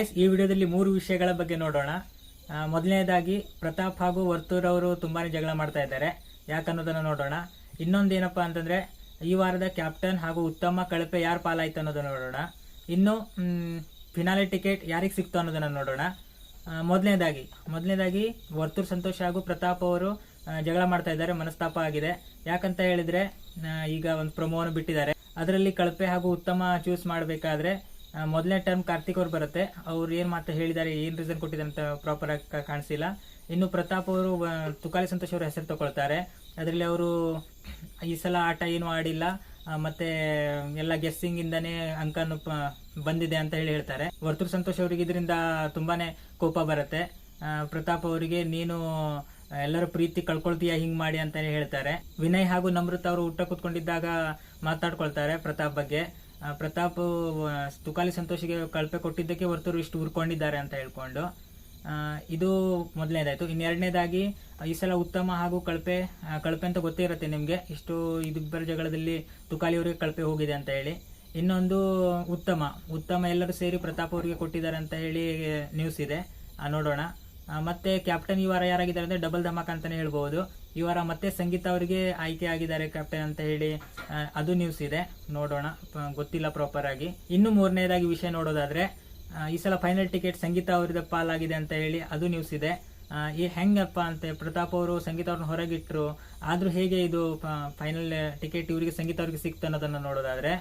ಈ ವಿಡಿಯೋದಲ್ಲಿ ಮೂರು ವಿಷಯಗಳ ಬಗ್ಗೆ ನೋಡೋಣ. ಮೊದಲನೇದಾಗಿ ಪ್ರತಾಪ್ ಹಾಗೂ ವರ್ತೂರ್ ಅವರು ತುಂಬಾನೇ ಜಗಳ ಮಾಡ್ತಾ ಇದ್ದಾರೆ. ಯಾಕನ್ನೋದನ್ನ ನೋಡೋಣ. ಇನ್ನೊಂದೇನಪ್ಪ ಅಂತಂದ್ರೆ, ಈ ವಾರದ ಕ್ಯಾಪ್ಟನ್ ಹಾಗೂ ಉತ್ತಮ ಕಳಪೆ ಯಾರು ಪಾಲಾಯ್ತು ಅನ್ನೋದನ್ನ ನೋಡೋಣ. ಇನ್ನು ಫಿನಾಲೆ ಟಿಕೆಟ್ ಯಾರಿಗೆ ಸಿಕ್ತು ಅನ್ನೋದನ್ನ ನೋಡೋಣ. ಮೊದಲನೇದಾಗಿ ಮೊದಲನೇದಾಗಿ ವರ್ತೂರ್ ಸಂತೋಷ್ ಹಾಗೂ ಪ್ರತಾಪ್ ಅವರು ಜಗಳ ಮಾಡ್ತಾ ಇದ್ದಾರೆ. ಮನಸ್ತಾಪ ಆಗಿದೆ. ಯಾಕಂತ ಹೇಳಿದ್ರೆ ಈಗ ಒಂದು ಪ್ರೊಮೋವನ್ನು ಬಿಟ್ಟಿದ್ದಾರೆ. ಅದರಲ್ಲಿ ಕಳಪೆ ಹಾಗೂ ಉತ್ತಮ ಚೂಸ್ ಮಾಡಬೇಕಾದ್ರೆ ಮೊದಲನೇ ಟರ್ಮ್ ಕಾರ್ತಿಕ್ ಅವ್ರು ಬರುತ್ತೆ. ಅವ್ರು ಏನು ಮಾತು ಹೇಳಿದ್ದಾರೆ ಏನು ರೀಸನ್ ಕೊಟ್ಟಿದ್ದಾರೆ ಅಂತ ಪ್ರಾಪರ್ ಆಗಿ ಕಾಣಿಸಿಲ್ಲ. ಇನ್ನು ಪ್ರತಾಪ್ ಅವರು ತುಕಾಲಿ ಸಂತೋಷ್ ಅವರ ಹೆಸರು ತಗೊಳ್ತಾರೆ ಅದರಲ್ಲಿ ಅವರು ಈ ಸಲ ಆಟ ಏನು ಆಡಿಲ್ಲ. ಮತ್ತೆ ಎಲ್ಲ ಗೆಸ್ಸಿಂಗ್ ಇಂದಾನೇ ಅಂಕನು ಬಂದಿದೆ ಅಂತ ಹೇಳಿ ಹೇಳ್ತಾರೆ. ವರ್ತೂರ್ ಸಂತೋಷ್ ಅವರಿಗೆ ಇದರಿಂದ ತುಂಬಾನೇ ಕೋಪ ಬರುತ್ತೆ. ಪ್ರತಾಪ್ ಅವರಿಗೆ, ನೀನು ಎಲ್ಲರ ಪ್ರೀತಿ ಕಳ್ಕೊಳ್ತೀಯ, ಹಿಂಗ್ ಮಾಡಿ ಅಂತ ಹೇಳ್ತಾರೆ. ವಿನಯ್ ಹಾಗೂ ನಮೃತ ಅವರು ಊಟ ಕೂತ್ಕೊಂಡಿದ್ದಾಗ ಮಾತಾಡ್ಕೊಳ್ತಾರೆ ಪ್ರತಾಪ್ ಬಗ್ಗೆ. ಪ್ರತಾಪ್ ತುಕಾಲಿ ಸಂತೋಷಿಗೆ ಕಳಪೆ ಕೊಟ್ಟಿದ್ದಕ್ಕೆ ಹೊರತರು ಇಷ್ಟು ಉರ್ಕೊಂಡಿದ್ದಾರೆ ಅಂತ ಹೇಳ್ಕೊಂಡು ಇದು ಮೊದಲನೇದಾಯಿತು. ಇನ್ನೆರಡನೇದಾಗಿ ಈ ಸಲ ಉತ್ತಮ ಹಾಗೂ ಕಳಪೆ ಕಳಪೆ ಅಂತ ಗೊತ್ತೇ ಇರುತ್ತೆ ನಿಮಗೆ. ಇಷ್ಟು ಇದಿಬ್ಬರ ಜಗಳದಲ್ಲಿ ತುಕಾಲಿ ಅವರಿಗೆ ಕಳಪೆ ಹೋಗಿದೆ ಅಂತ ಹೇಳಿ. ಇನ್ನೊಂದು ಉತ್ತಮ ಉತ್ತಮ ಎಲ್ಲರೂ ಸೇರಿ ಪ್ರತಾಪ್ ಅವರಿಗೆ ಕೊಟ್ಟಿದ್ದಾರೆ ಅಂತ ಹೇಳಿ ನ್ಯೂಸ್ ಇದೆ. ನೋಡೋಣ. ಮತ್ತೆ ಕ್ಯಾಪ್ಟನ್ ಇವರ ವಾರ ಯಾರಾಗಿದ್ದಾರೆ ಅಂದ್ರೆ ಡಬಲ್ ಧಮಾಕ್ ಅಂತಾನೆ ಹೇಳ್ಬಹುದು ಇವರ ವಾರ ಮತ್ತೆ ಸಂಗೀತ ಅವರಿಗೆ ಆಯ್ಕೆ ಆಗಿದ್ದಾರೆ ಕ್ಯಾಪ್ಟನ್ ಅಂತ ಹೇಳಿ. ಅದು ನ್ಯೂಸ್ ಇದೆ. ನೋಡೋಣ. ಗೊತ್ತಿಲ್ಲ ಪ್ರಾಪರ್ ಆಗಿ. ಇನ್ನು ಮೂರನೇದಾಗಿ ವಿಷಯ ನೋಡೋದಾದ್ರೆ ಈ ಸಲ ಫೈನಲ್ ಟಿಕೆಟ್ ಸಂಗೀತ ಅವರದ ಪಾಲಾಗಿದೆ ಅಂತ ಹೇಳಿ ಅದು ನ್ಯೂಸ್ ಇದೆ. ಈ ಹೆಂಗಪ್ಪ ಅಂತೆ, ಪ್ರತಾಪ್ ಅವರು ಸಂಗೀತ ಅವ್ರನ್ನ ಹೊರಗಿಟ್ರು, ಆದ್ರೂ ಹೇಗೆ ಇದು ಫೈನಲ್ ಟಿಕೆಟ್ ಇವರಿಗೆ ಸಂಗೀತ ಅವ್ರಿಗೆ ಸಿಕ್ತು ಅನ್ನೋದನ್ನ ನೋಡೋದಾದ್ರೆ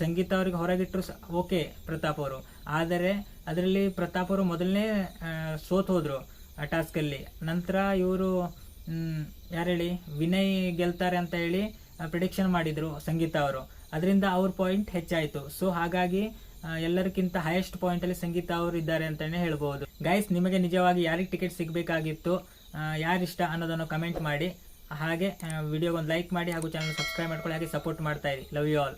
ಸಂಗೀತ ಅವರಿಗೆ ಹೊರಗಿಟ್ಟರು ಓಕೆ ಪ್ರತಾಪ್ ಅವರು. ಆದರೆ ಅದರಲ್ಲಿ ಪ್ರತಾಪ್ ಅವರು ಮೊದಲನೇ ಸೋತ್ ಹೋದರು ಆ ಟಾಸ್ಕಲ್ಲಿ ನಂತರ ಇವರು ಯಾರು ಹೇಳಿ? ವಿನಯ್ ಗೆಲ್ತಾರೆ ಅಂತ ಹೇಳಿ ಪ್ರಿಡಿಕ್ಷನ್ ಮಾಡಿದ್ರು ಸಂಗೀತ ಅವರು. ಅದರಿಂದ ಅವ್ರ ಪಾಯಿಂಟ್ ಹೆಚ್ಚಾಯಿತು. ಸೊ ಹಾಗಾಗಿ ಎಲ್ಲರಿಗಿಂತ ಹೈಯೆಸ್ಟ್ ಪಾಯಿಂಟಲ್ಲಿ ಸಂಗೀತ ಅವರು ಇದ್ದಾರೆ ಅಂತಲೇ ಹೇಳ್ಬೋದು. ಗೈಸ್ ನಿಮಗೆ ನಿಜವಾಗಿ ಯಾರಿಗೆ ಟಿಕೆಟ್ ಸಿಗಬೇಕಾಗಿತ್ತು? ಯಾರಿಷ್ಟ ಅನ್ನೋದನ್ನು ಕಮೆಂಟ್ ಮಾಡಿ. ಹಾಗೆ ವಿಡಿಯೋಗೊಂದು ಲೈಕ್ ಮಾಡಿ ಹಾಗೂ ಚಾನಲ್ ಸಬ್ಸ್ಕ್ರೈಬ್ ಮಾಡ್ಕೊಳ್ಳಿ. ಹಾಗೆ ಸಪೋರ್ಟ್ ಮಾಡ್ತಾ ಇರಿ. Love you all